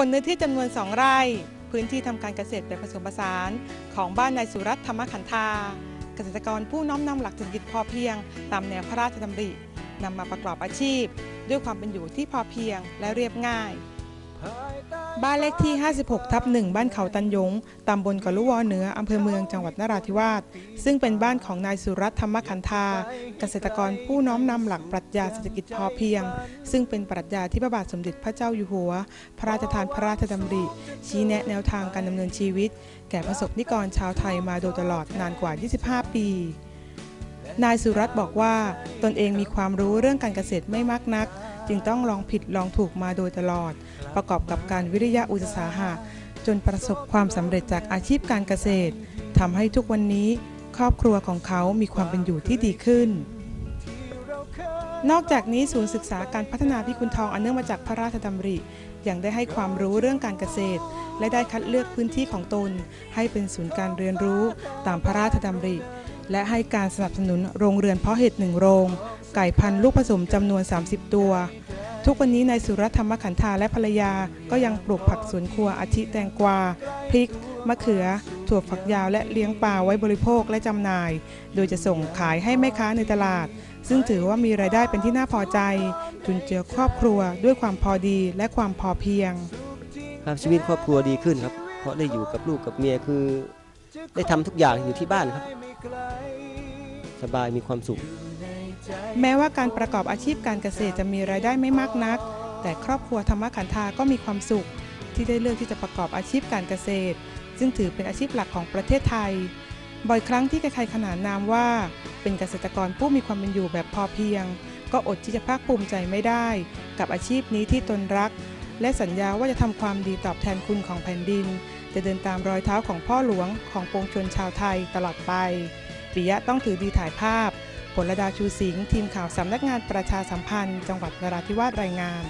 บนเนื้อที่จำนวน 2 ไร่ พื้นที่ทำการเกษตรแบบผสมผสานของบ้านนายสุรัตน์ธรรมขันธา เกษตรกรผู้น้อมนำหลักเศรษฐกิจพอเพียง ตามแนวพระราชดำรินำมาประกอบอาชีพ ด้วยความเป็นอยู่ที่พอเพียงและเรียบง่าย บ้านเลขที่ 56 ทับ1บ้านเขาตันยง ตำบลกะลุวอเหนือ อำเภอเมืองจังหวัดนราธิวาส ซึ่งเป็นบ้านของนายสุรัตน์ธรรมขันธา เกษตรกรผู้น้อมนำหลักปรัชญาเศรษฐกิจพอเพียง ซึ่งเป็นปรัชญาที่พระบาทสมเด็จพระเจ้าอยู่หัว พระราชทานพระราชดำริ ชี้แนะแนวทางการดำเนินชีวิต แก่ประสบนิกรชาวไทยมาโดยตลอดนานกว่า 25 ปีนายสุรัตน์บอกว่า ตนเองมีความรู้เรื่องการเกษตรไม่มากนัก จึงต้องลองผิดลองถูกมาโดยตลอด ประกอบกับการวิริยะอุตสาหะ จนประสบความสำเร็จจากอาชีพการเกษตรทำให้ทุกวันนี้ครอบครัวของเขามีความเป็นอยู่ที่ดีขึ้น นอกจากนี้ศูนย์ศึกษาการพัฒนาพิกุลทองอันเนื่องมาจากพระราชดำริยังได้ให้ความรู้เรื่องการเกษตร และได้คัดเลือกพื้นที่ของตน ให้เป็นศูนย์การเรียนรู้ตามพระราชดำริ และให้การสนับสนุนโรงเรือนเพาะเห็ดหนึ่งโรง ไก่พันธุ์ลูกผสมจำนวน 30 ตัว ทุกวันนี้นายสุรธรรมขันธาและภรรยาก็ยังปลูกผักสวนครัวอาทิแตงกวา พริก มะเขือ ถั่วฝักยาวและเลี้ยงปลาไว้บริโภคและจำหน่าย โดยจะส่งขายให้แม่ค้าในตลาด ซึ่งถือว่ามีรายได้เป็นที่น่าพอใจ จุนเจือครอบครัวด้วยความพอดีและความพอเพียง ครับชีวิตครอบครัวดีขึ้นครับ เพราะได้อยู่กับลูกกับเมียคือ ได้ทำทุกอย่างอยู่ที่บ้านครับ สบายมีความสุข แม้ว่าการประกอบอาชีพการเกษตรจะมีรายได้ไม่มากนัก แต่ครอบครัวธรรมขันธาก็มีความสุข ที่ได้เลือกที่จะประกอบอาชีพการเกษตร ซึ่งถือเป็นอาชีพหลักของประเทศไทย บ่อยครั้งที่ใครๆขนานนามว่า เป็นเกษตรกรผู้มีความเป็นอยู่แบบพอเพียง ก็อดที่จะภาคภูมิใจไม่ได้ กับอาชีพนี้ที่ตนรัก และสัญญาว่าจะทำความดีตอบแทนคุณของแผ่นดิน จะเดินตามรอยเท้าของพ่อหลวงของปวงชนชาวไทยตลอดไปปิยะต้องถือดีถ่ายภาพ ผลดาชูสิงห์ทีมข่าวสำนักงานประชาสัมพันธ์ จังหวัดนราธิวาสรายงาน